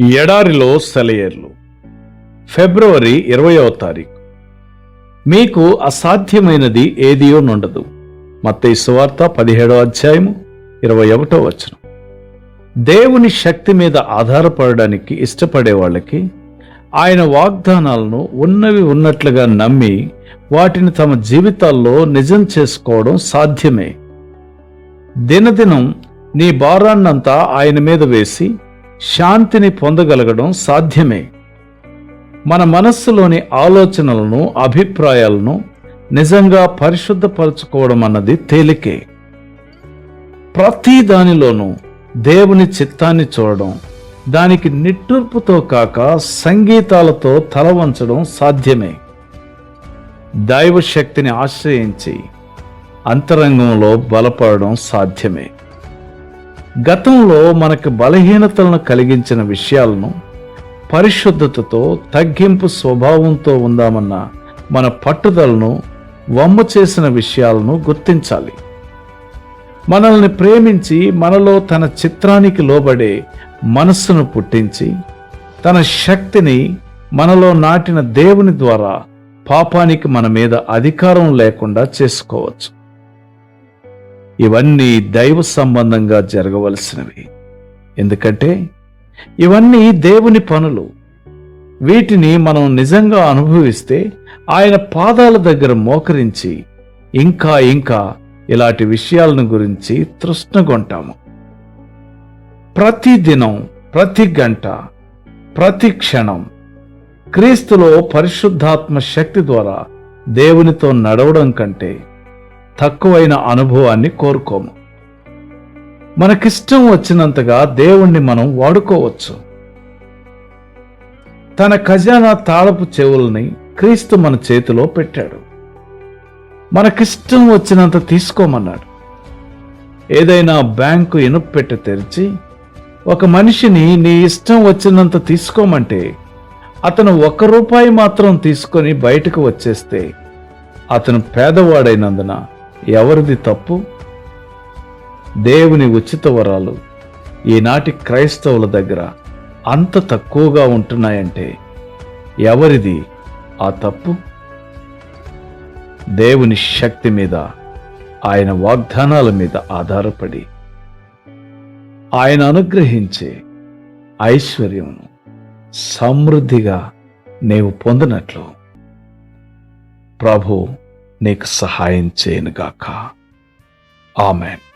ఎడారిలో సెలయేర్లు. ఫిబ్రవరి ఇరవయో తారీఖు. మీకు అసాధ్యమైనది ఏదియో నుండదు మత్తయి సువార్త పదిహేడో అధ్యాయము ఇరవై ఒకటో వచనం. దేవుని శక్తి మీద ఆధారపడడానికి ఇష్టపడే వాళ్ళకి ఆయన వాగ్దానాలను ఉన్నవి ఉన్నట్లుగా నమ్మి వాటిని తమ జీవితాల్లో నిజం చేసుకోవడం సాధ్యమే. దినదినం నీ భారాన్నంతా ఆయన మీద వేసి శాంతిని పొందగలగడం సాధ్యమే. మన మనస్సులోని ఆలోచనలను అభిప్రాయాలను నిజంగా పరిశుద్ధపరచుకోవడం అన్నది తేలికే. ప్రతి దానిలోనూ దేవుని చిత్తాన్ని చూడడం దానికి నిట్టూర్పుతో కాక సంగీతాలతో తల వంచడం సాధ్యమే. దైవ శక్తిని ఆశ్రయించి అంతరంగంలో బలపడడం సాధ్యమే. గతంలో మనకు బలహీనతలను కలిగించిన విషయాలను పరిశుద్ధతతో తగ్గింపు స్వభావంతో ఉందామన్న మన పట్టుదలను వమ్ము చేసిన విషయాలను గుర్తించాలి. మనల్ని ప్రేమించి మనలో తన చిత్రానికి లోబడే మనస్సును పుట్టించి తన శక్తిని మనలో నాటిన దేవుని ద్వారా పాపానికి మన మీద అధికారం లేకుండా చేసుకోవచ్చు. ఇవన్నీ దైవ సంబంధంగా జరగవలసినవి. ఎందుకంటే ఇవన్నీ దేవుని పనులు. వీటిని మనం నిజంగా అనుభవిస్తే ఆయన పాదాల దగ్గర మోకరించి ఇంకా ఇంకా ఇలాంటి విషయాలను గురించి తృష్ణగొంటాము. ప్రతి దినం ప్రతి గంట ప్రతి క్షణం క్రీస్తులో పరిశుద్ధాత్మ శక్తి ద్వారా దేవునితో నడవడం కంటే తక్కువైన అనుభవాన్ని కోరుకోము. మనకిష్టం వచ్చినంతగా దేవుణ్ణి మనం వాడుకోవచ్చు. తన ఖజానా తాళపు చెవుల్ని క్రీస్తు మన చేతిలో పెట్టాడు. మనకిష్టం వచ్చినంత తీసుకోమన్నాడు. ఏదైనా బ్యాంకు ఇనుపపెట్టి తెరిచి ఒక మనిషిని నీ ఇష్టం వచ్చినంత తీసుకోమంటే అతను ఒక రూపాయి మాత్రం తీసుకొని బయటకు వచ్చేస్తే అతను పేదవాడైనందున ఎవరిది తప్పు? దేవుని ఉచిత వరాలు ఈనాటి క్రైస్తవుల దగ్గర అంత తక్కువగా ఉంటున్నాయంటే ఎవరిది ఆ తప్పు? దేవుని శక్తి మీద ఆయన వాగ్దానాల మీద ఆధారపడి. ఆయన అనుగ్రహించే ఐశ్వర్యమును సమృద్ధిగా నీవు పొందినట్లు. ప్రభు నీకు సహాయం చేయనుగాక. ఆమెన్.